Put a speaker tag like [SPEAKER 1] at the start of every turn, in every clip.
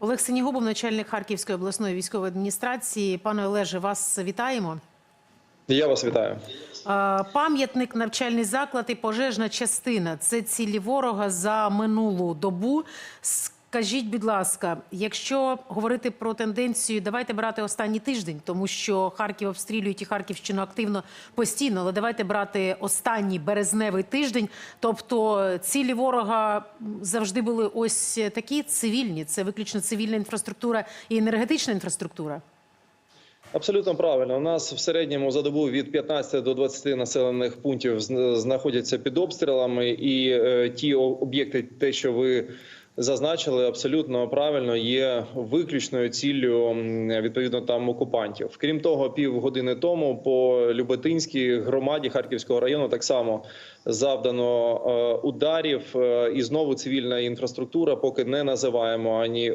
[SPEAKER 1] Олег Синігубов, начальник Харківської обласної військової адміністрації. Пане Олеже, вас вітаємо.
[SPEAKER 2] Я вас вітаю.
[SPEAKER 1] Пам'ятник, навчальний заклад і пожежна частина це цілі ворога за минулу добу. Скажіть, будь ласка, якщо говорити про тенденцію, давайте брати останній тиждень, тому що Харків обстрілюють і Харківщину активно постійно. Але давайте брати останній березневий тиждень. Тобто цілі ворога завжди були ось такі цивільні. Це виключно цивільна інфраструктура і енергетична інфраструктура.
[SPEAKER 2] Абсолютно правильно. У нас в середньому за добу від 15 до 20 населених пунктів знаходяться під обстрілами, і е, ті об'єкти, те, що ви зазначили, абсолютно правильно є виключною ціллю відповідно там окупантів. Крім того, півгодини тому по Люботинській громаді Харківського району так само завдано е, ударів, е, і знову цивільна інфраструктура, поки не називаємо ані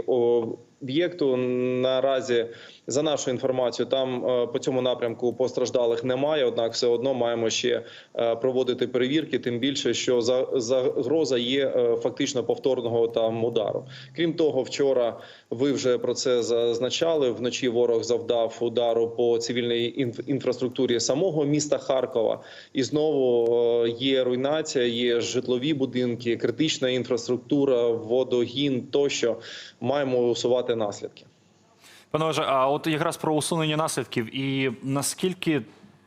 [SPEAKER 2] об'єкту. Наразі за нашою інформацією, там е, по цьому напрямку постраждалих немає. Однак, все одно маємо ще е, проводити перевірки. Тим більше, що за загроза є е, фактично повторного там удару. Крім того, вчора ви вже про це зазначали. Вночі ворог завдав удару по цивільній інф- інфраструктурі самого міста Харкова, і знову є руйнація, є житлові будинки, критична інфраструктура, водогін тощо маємо усувати наслідки.
[SPEAKER 3] Пане Олеже, а от якраз про усунення наслідків і наскільки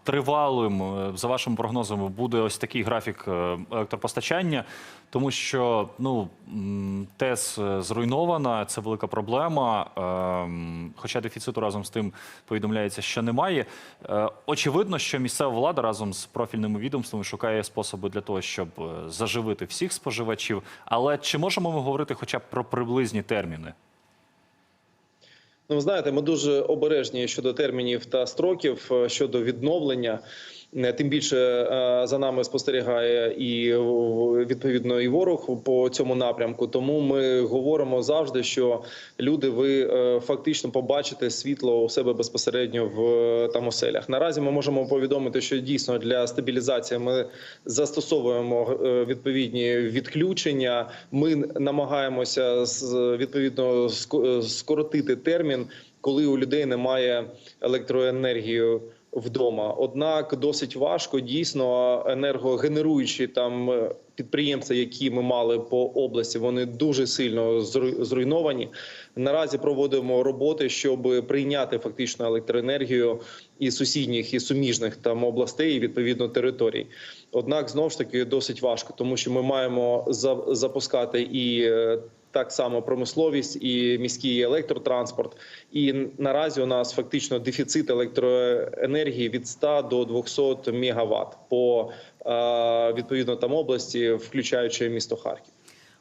[SPEAKER 3] тривалим, е, за вашими прогнозами, буде ось такий графік е, електропостачання, тому що ну ТЕС е, зруйнована, це велика проблема. ем, Хоча дефіциту разом з тим повідомляється, що немає. Очевидно, що місцева влада разом з профільними відомствами шукає способи для того, щоб заживити всіх споживачів. Але чи можемо ми говорити хоча б про приблизні терміни?
[SPEAKER 2] Ну, знаєте, ми дуже обережні щодо термінів та строків е, щодо відновлення. Е, Тим більше е, за нами спостерігає і відповідно і ворог по цьому напрямку. Тому ми говоримо завжди, що люди, ви е, фактично побачите світло у себе безпосередньо в там оселях. Наразі ми можемо повідомити, що дійсно для стабілізації ми застосовуємо відповідні відключення. Ми намагаємося відповідно ско- скоротити термін, коли у людей немає електроенергії вдома. Однак досить важко дійсно енергогенеруючі там е, підприємства, які ми мали по області, вони дуже сильно зру- зруйновані. Наразі проводимо роботи, щоб прийняти фактично електроенергію із сусідніх і суміжних там областей і відповідно територій. Однак знову ж таки досить важко, тому що ми маємо запускати і е, так само промисловість і міський електротранспорт. І наразі у нас фактично дефіцит електроенергії від 100 до 200 мегаватт по е, відповідно там області, включаючи місто Харків.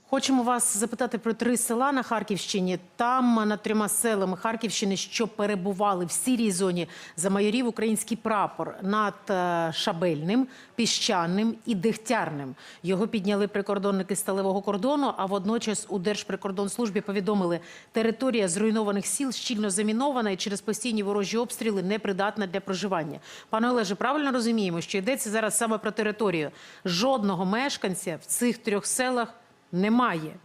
[SPEAKER 1] Хочемо вас запитати про три села на Харківщині. Там над трьома селами Харківщини, що перебували в сірій зоні за майорів український прапор над е, Шабельним, Піщаним і Дегтярним. Його підняли прикордонники сталевого кордону. А водночас у Держприкордонслужбі повідомили, територія зруйнованих сіл щільно замінована і через постійні ворожі обстріли непридатна для проживання. Пане Олеже, правильно розуміємо, що йдеться зараз саме про територію. Жодного мешканця в цих трьох селах немає.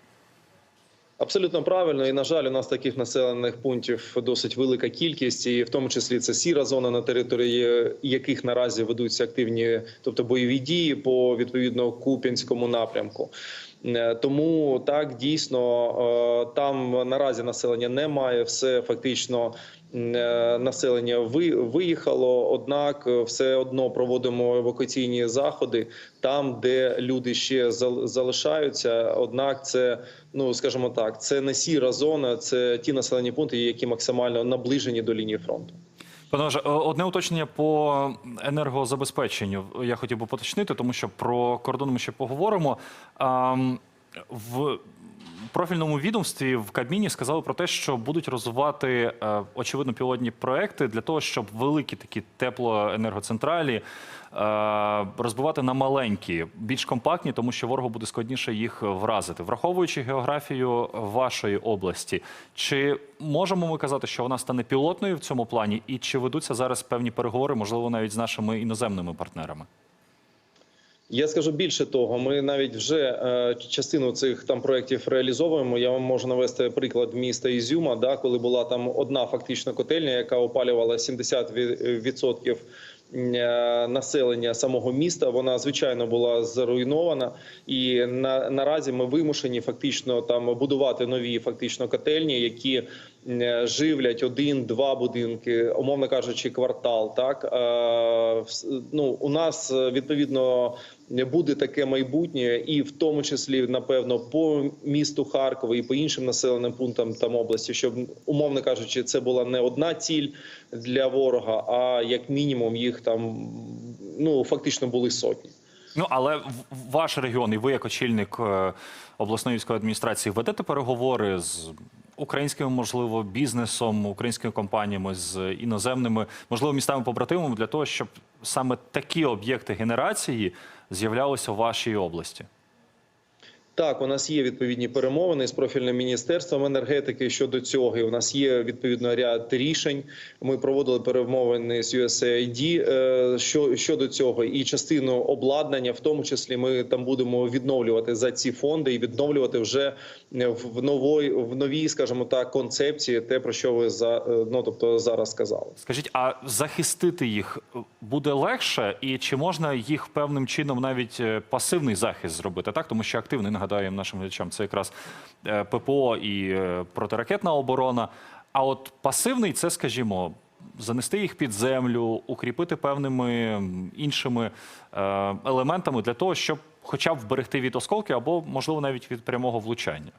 [SPEAKER 2] Абсолютно правильно, і на жаль, у нас таких населених пунктів досить велика кількість, і в тому числі це сіра зона, на території яких наразі ведуться активні, тобто бойові дії по відповідно куп'янському напрямку. Е, Тому так дійсно е, там наразі населення немає, все фактично населення ви- виїхало. Однак е, все одно проводимо евакуаційні заходи там, де люди ще зал- залишаються. Однак, це ну скажімо так, це не сіра зона, це ті населені пункти, які максимально наближені до лінії фронту.
[SPEAKER 3] Пане е, одне уточнення по енергозабезпеченню. Я хотів би поточнити, тому що про кордон ми ще поговоримо. В профільному відомстві в Кабміні сказали про те, що будуть розвивати е, очевидно пілотні проекти для того, щоб великі такі теплоенергоцентралі е, розбивати на маленькі, більш компактні, тому що ворогу буде складніше їх вразити. Враховуючи географію вашої області, чи можемо ми казати, що вона стане пілотною в цьому плані, і чи ведуться зараз певні переговори, можливо, навіть з нашими іноземними партнерами?
[SPEAKER 2] Я скажу більше того, ми навіть вже е, частину цих там проєктів реалізовуємо. Я вам можу навести приклад міста Ізюма, да, коли була там одна фактично котельня, яка опалювала 70% е, населення самого міста. Вона звичайно була зруйнована, і на наразі ми вимушені фактично там будувати нові фактично котельні, які живлять один-два будинки, умовно кажучи, квартал. Так Е, ну у нас е, відповідно буде таке майбутнє, і в тому числі напевно по місту Харкова і по іншим населеним пунктам там області, щоб умовно кажучи, це була не одна ціль для ворога, а як мінімум їх там ну фактично були сотні.
[SPEAKER 3] Ну але ваш регіон і ви, як очільник е, обласної військової адміністрації, ведете переговори з українським, можливо, бізнесом, українськими компаніями, з іноземними, можливо, містами побратимами для того, щоб саме такі об'єкти генерації з'являлися в вашій області.
[SPEAKER 2] Так, у нас є відповідні перемовини з профільним міністерством енергетики щодо цього. І у нас є відповідно ряд рішень. Ми проводили перемовини з USAID е, що- щодо цього, і частину обладнання, в тому числі, ми там будемо відновлювати за ці фонди і відновлювати вже в нової в новій, скажімо так, концепції, те про що ви за е, ну тобто зараз сказали.
[SPEAKER 3] Скажіть, а захистити їх буде легше, і чи можна їх певним чином навіть е, пасивний захист зробити? Так, тому що активний нагадаємо нашим глядачам, це якраз е, ППО і е, протиракетна оборона. А от пасивний це, скажімо, занести їх під землю, укріпити певними іншими е, елементами для того, щоб хоча б вберегти від осколки, або можливо навіть від прямого влучання.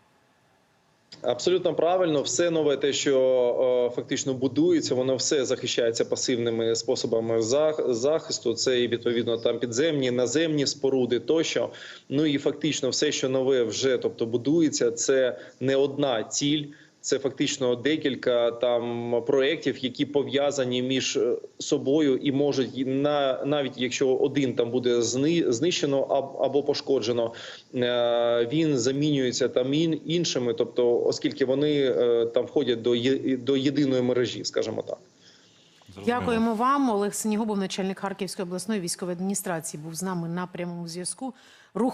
[SPEAKER 2] Абсолютно правильно, все нове, те, що е, фактично будується, воно все захищається пасивними способами зах- захисту. Це і відповідно там підземні, наземні споруди тощо. Ну і фактично, все, що нове вже тобто будується, це не одна ціль. Це фактично декілька там проєктів, які пов'язані між е, собою і можуть на навіть якщо один там буде знищено або пошкоджено, е, він замінюється там іншими, тобто, оскільки вони е, там входять до до єдиної мережі, скажімо так.
[SPEAKER 3] Зрозуміло.
[SPEAKER 1] Дякуємо вам. Олег Синігубов, начальник Харківської обласної військової адміністрації, був з нами на прямому зв'язку. Рух